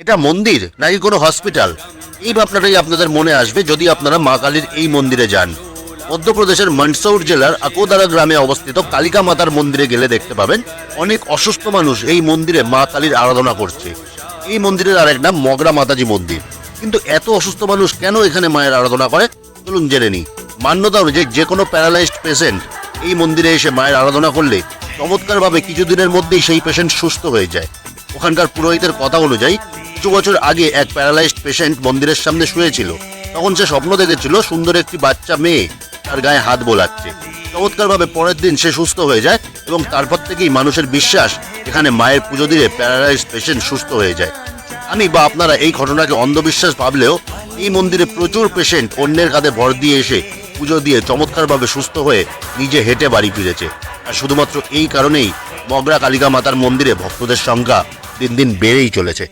এটা মন্দির নাকি কোনো হসপিটাল? এই ভাবনাটাই আপনাদের মনে আসবে যদি আপনারা মা কালীর এই মন্দিরে যান। মধ্যপ্রদেশের মন্ডসৌর জেলার আকোদারা গ্রামে অবস্থিত কালিকা মাতার মন্দিরে গেলে দেখতে পাবেন অনেক অসুস্থ মানুষ এই মন্দিরে মা কালীর আরাধনা করছে। এই মন্দিরের আরেক নাম মগরা মাতাজি মন্দির। কিন্তু এত অসুস্থ মানুষ কেন এখানে মায়ের আরাধনা করে? চলুন জেনে নিই। মান্যতা অনুযায়ী যে কোনো প্যারালাইজড পেশেন্ট এই মন্দিরে এসে মায়ের আরাধনা করলে চমৎকারভাবে কিছুদিনের মধ্যেই সেই পেশেন্ট সুস্থ হয়ে যায়। ওখানকার পুরোহিতের কথা অনুযায়ী কিছু বছর আগে এক প্যারালাইজড পেশেন্ট মন্দিরের সামনে শুয়েছিল। তখন সে স্বপ্ন দেখেছিল সুন্দর একটি বাচ্চা মেয়ে তার গায়ে হাত বোলাচ্ছে। চমৎকারভাবে পরের দিন সে সুস্থ হয়ে যায় এবং তারপর থেকেই মানুষের বিশ্বাস এখানে মায়ের পুজো দিলে প্যারালাইজড পেশেন্ট সুস্থ হয়ে যায়। আমি বা আপনারা এই ঘটনাকে অন্ধবিশ্বাস ভাবলেও এই মন্দিরে প্রচুর পেশেন্ট অন্যের কাঁধে ভর দিয়ে এসে পুজো দিয়ে চমৎকারভাবে সুস্থ হয়ে নিজে হেঁটে বাড়ি ফিরেছে। আর শুধুমাত্র এই কারণেই মগরা কালিকা মাতার মন্দিরে ভক্তদের সংখ্যা দিন দিন বেড়েই চলেছে।